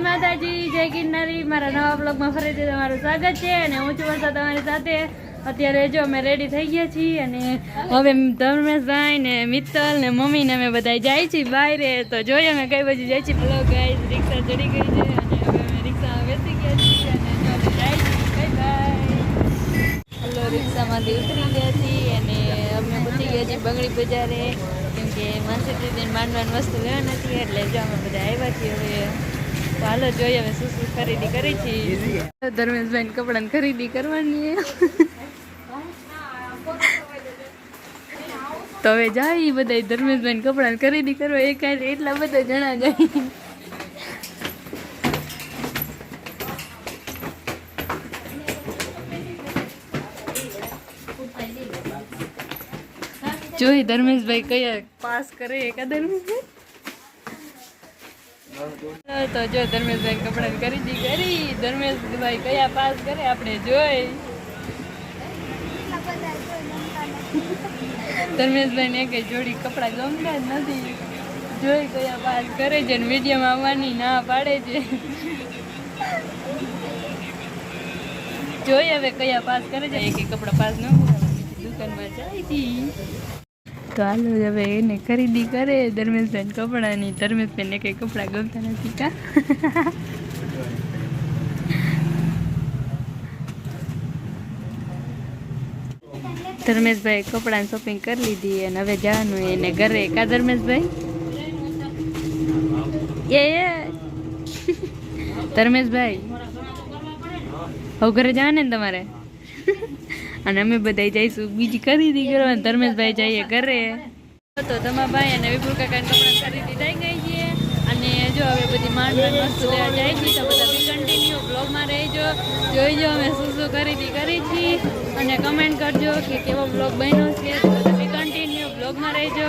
માતાજી, જય ગિરનારી. મારા નવા બ્લોગમાં ફરીથી તમારું સ્વાગત છે અને હું છું વર્ષા તમારી સાથે. અત્યારે જો અમે રેડી થઈ ગયા છીએ અને હવે ધર્મેશભાઈ ને મિત્તલ ને મમ્મી ને અમે બધા જાય છીએ બહાર તો જોઈએ અમે કઈ બાજુ જાય છીએ. હેલો ગાઈઝ રિક્ષા ચડી ગઈ છે અને હવે અમે રિક્ષામાં બેસી ગયા છીએ અને જો અમે જાય છીએ બાય બાય હલો રિક્ષામાંથી ઉતરી ગયા છીએ અને અમે પહોંચી ગયા છીએ બંગડી બજારે. કેમ કે માનસી દીદીને માંડવાની વસ્તુ લેવા નથી, એટલે જો અમે બધા આવ્યા છીએ હવે, તો હાલો જોઈએ હવે શું શું ખરીદી કરી છીએ. ધર્મેશભાઈ કપડાની ખરીદી કરવાની તો હવે જાય બધા ધર્મેશભાઈ કપડાની ખરીદી કરવા. એ કાંઈ એટલા બધા જણા જાય. જોઈ ધર્મેશભાઈ કયા પાસ કરે એકા ધર્મેશભાઈ? તો જો ધર્મેશભાઈ કપડાં ખરીદી કરી. ધર્મેશભાઈ કયા પાસ કરે આપણે જોઈ. ધર્મેશભાઈ ને કઈ જોડી કપડા ગમતા જ નથી. જોઈ કયા પાસ કરે છે ને વિડીયોમાં આવવાની ના પાડે છે. જોઈ હવે કયા પાસ કરે છે. એક કપડા પાસ ન દુકાનમાં જાય છે તો હાલો, હવે એને ખરીદી કરે. ધર્મેશભાઈ કપડાની ધર્મેશભાઈને કંઈ કપડાં ગમતા નથી કા? ધર્મેશભાઈ કપડાની શોપિંગ કરી લીધી અને હવે જવાનું એને ઘરે. કા ધર્મેશભાઈ? એ. ધર્મેશભાઈ, હવે ઘરે જવાને ને તમારે? અને અમે બધા જઈશું. બીજી ખરીદી કરવા ધર્મેશભાઈ જઈએ ઘરે. તો તમારા ભાઈ અને વિપુલ કાકાને કપડાં ખરીદી થઈ ગઈ છે અને જો હવે બધી માંડ વસ્તુ લેવા જાય છે, તો બધા બી કન્ટિન્યુ બ્લોગમાં રહેજો. જોઈજો અમે શું શું ખરીદી કરી છીએ. અને કમેન્ટ કરજો કે કેવો બ્લોગ બન્યો છે. તો બધા બી કન્ટિન્યુ બ્લોગમાં રહેજો.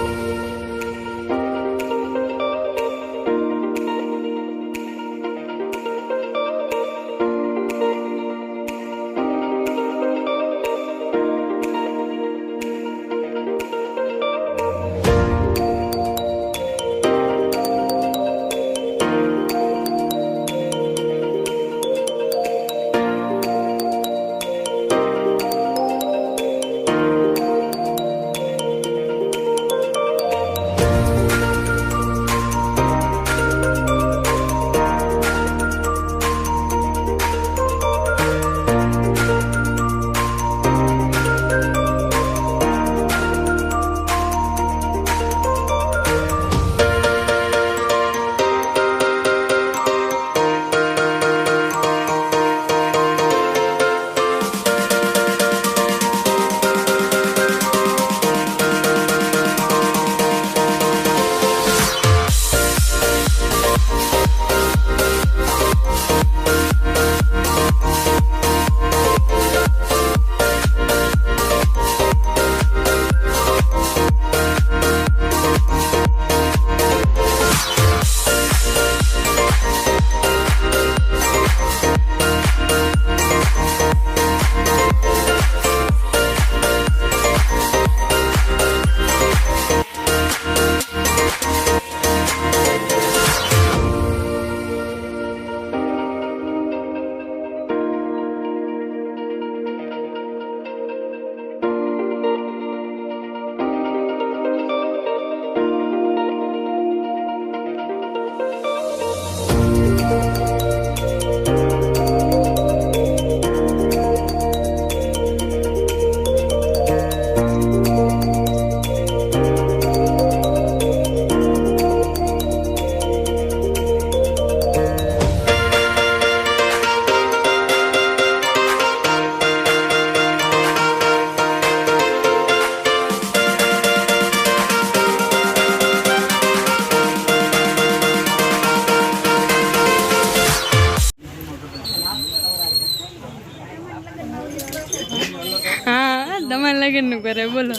તમારે લગ્નનું કરે, બોલો.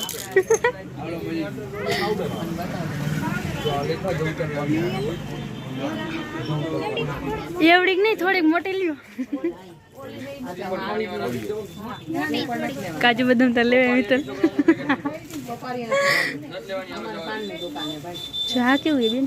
એવડીક નહીં, થોડીક મોટી લ્યો. કાજુ બદામ તો લેવા મિત્ર ચા કેવું એ બેન?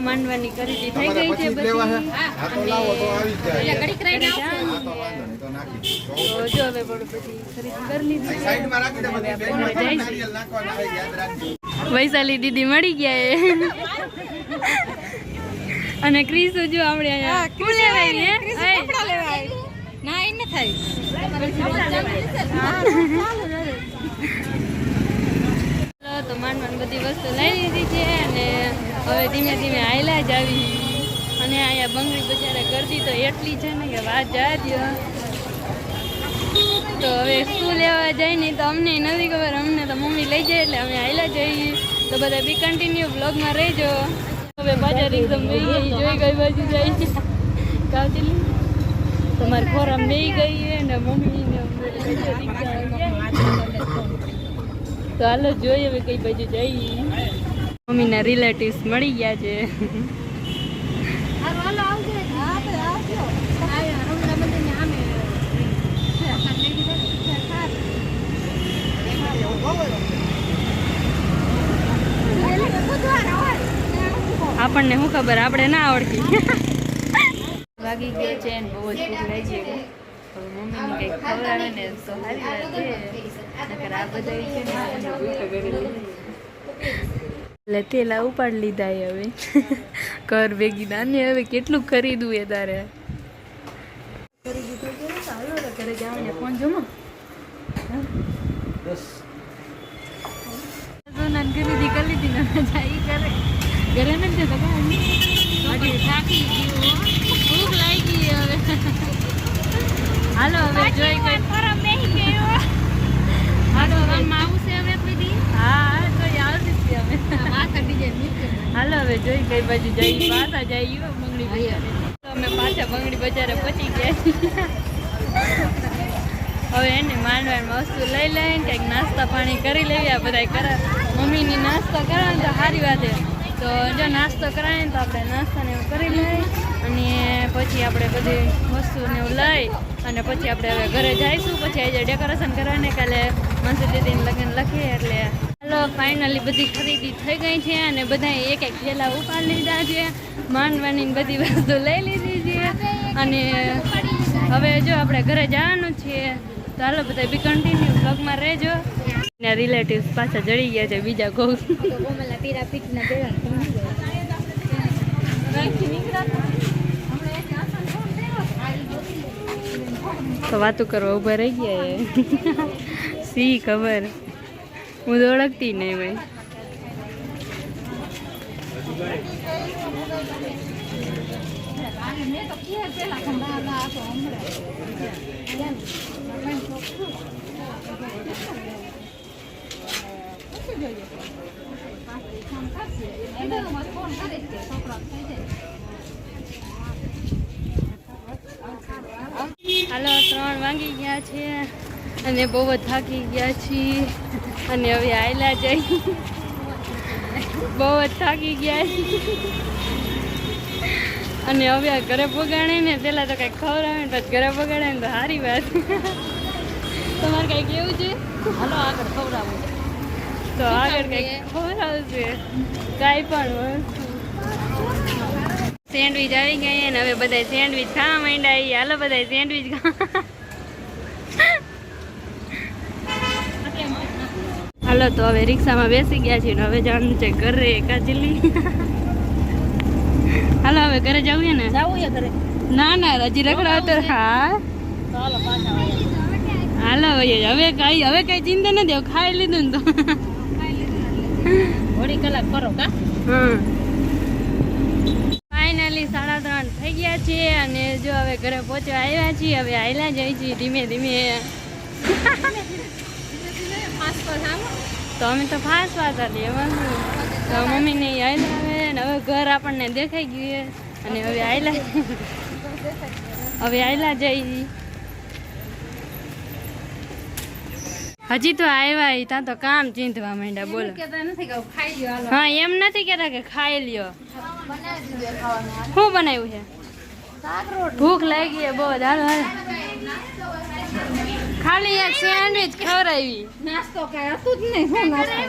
માંડવાની ખરીદી થઈ ગઈ છે બધી. જ હવે બડું પછી ખરીદી કરી લીધી વૈશાલી દીદી મળી ગયા એ. અને ક્રિસુ જો આપણે ના? એ ન થાય. તો માંડવાની બધી વસ્તુ લઈ લીધી છે અને હવે ધીમે ધીમે આયલા જ આવી. અને અહીંયા બંગડી બજારે ગરદી તો એટલી છે ને કે વાત જા. તો હવે શું લેવા જાય નહીં તો અમને નથી ખબર. અમને તો મમ્મી લઈ જાય એટલે અમે આયલા જઈએ તો બધા બી કન્ટિન્યુ બ્લોગમાં રહેજો. હવે બજાર એકદમ જોઈ ગઈ બાજુ જાય છે. કાચલી તમારે ખોરામ બે ગઈ અને ને મમ્મી ને તો હાલો જોઈએ હવે કઈ બાજુ જઈએ. મમ્મીના રિલેટિવ્સ મળી ગયા છે. આપણને શું ખબર? આપણે ના આવડતી વાગી ગયો છે બહુ જ ભૂખ લાગી હવે મમ્મીને કંઈક ખવડાવે ને તો સારી વાત છે. એટલે તેલા ઉપાડ લીધા હવે. ઘર ભેગી નાની હવે કેટલું ખરીદવું એ તારે? ખરીદી તો કરો ઘરે કરી લીધી ને જાય કરે નથી જતો થાકી ગયું ભૂખ લાગી હવે. હાલો હવે જોઈ કઈ આમ આવશે હવે બધી હા તો આવશે જ છે અમે હાલો હવે જોઈ કઈ બાજુ જઈ. પાછા જઈએ બંગડી બજાર. અમે પાછા બંગડી બજારે પહોંચી ગયા હવે એને માંડવાની વસ્તુ લઈ લઈને કંઈક નાસ્તા પાણી કરી લેવી આ બધા કરા. મમ્મીની નાસ્તો કરાવે તો સારી વાત છે. તો જો નાસ્તો કરાવીએ તો આપણે નાસ્તાને એવું કરી લઈએ. અને પછી આપણે બધી વસ્તુને એવું લઈ અને પછી આપણે હવે ઘરે જઈશું. પછી આજે ડેકોરેશન કરવાને, કાલે મનસુર દીદીને લગ્ન લખીએ એટલે હાલો ફાઇનલી બધી ખરીદી થઈ ગઈ છે અને બધાએ એક એક થેલા ઉપાડી લીધા છે. માંડવાની બધી વસ્તુ લઈ લીધી છે. અને હવે જો આપણે ઘરે જવાનું છે, તો હાલો બધા બી કન્ટિન્યુ બ્લોગમાં રહેજો. એના રિલેટિવ્સ પાછા જડી ગયા છે બીજા કહું તો વાતો કરવા ઊભા રહી ગયા સી ખબર. હું તો ઓળખતી નહીં ભાઈ હાલો, ત્રણ વાગી ગયા છે અને બહુ જ થાકી ગયા છીએ અને હવે આયલા જઈ બહુ જ થાકી ગયા છીએ. અને હવે આ ઘરે બગાડે ને પેલા તો કંઈક ખવડાવે ને પછી ઘરે બગાડે ને તો સારી વાત. તમારે કઈ કેવું છે? હાલો, આગળ ખવડાવું. તો આગળ કંઈક ખવડાવશે કાંઈ પણ વસ્તુ. સેન્ડવિચ આવી ગઈ અને હવે બધા સેન્ડવિચ ખાવા માંડ્યા હાલો બધા સેન્ડવિચ હાલો તો હવે રિક્ષામાં બેસી ગયા છીએ હવે જવાનું છે ઘરે કાચલી હાલો હવે ઘરે જવું ને? જવું ઘરે. ના ના હજી રખડાવ તો હા. હાલો હવે કઈ હવે કઈ ચિંતા નથી ખાઈ લીધું ને તો. થોડી કલાક કરો કા? ફાઇનલી સાડા ત્રણ થઈ ગયા છે અને જો હવે ઘરે પહોંચવા આવ્યા છીએ હવે આયલા જઈ છીએ ધીમે ધીમે. તો અમે તો ફાસ વાત હતી તો મમ્મીને આયલા આવે ને હવે ઘર આપણને દેખાઈ ગયું અને હવે આયલા હવે આયલા જઈ હજી તો આવ્યા એ ત્યાં તો કામ ચિંતવા માંડ્યા બોલો. હા એમ નથી કેતા કે ખાઈ લ્યો. શું બનાવ્યું છે? ભૂખ લાગી છે બહુ હાલ હાલ. ખાલી એક સેન્ડવિચ ખવડાવી. નાસ્તો કઈ હતું જ નહીં નાસ્તો?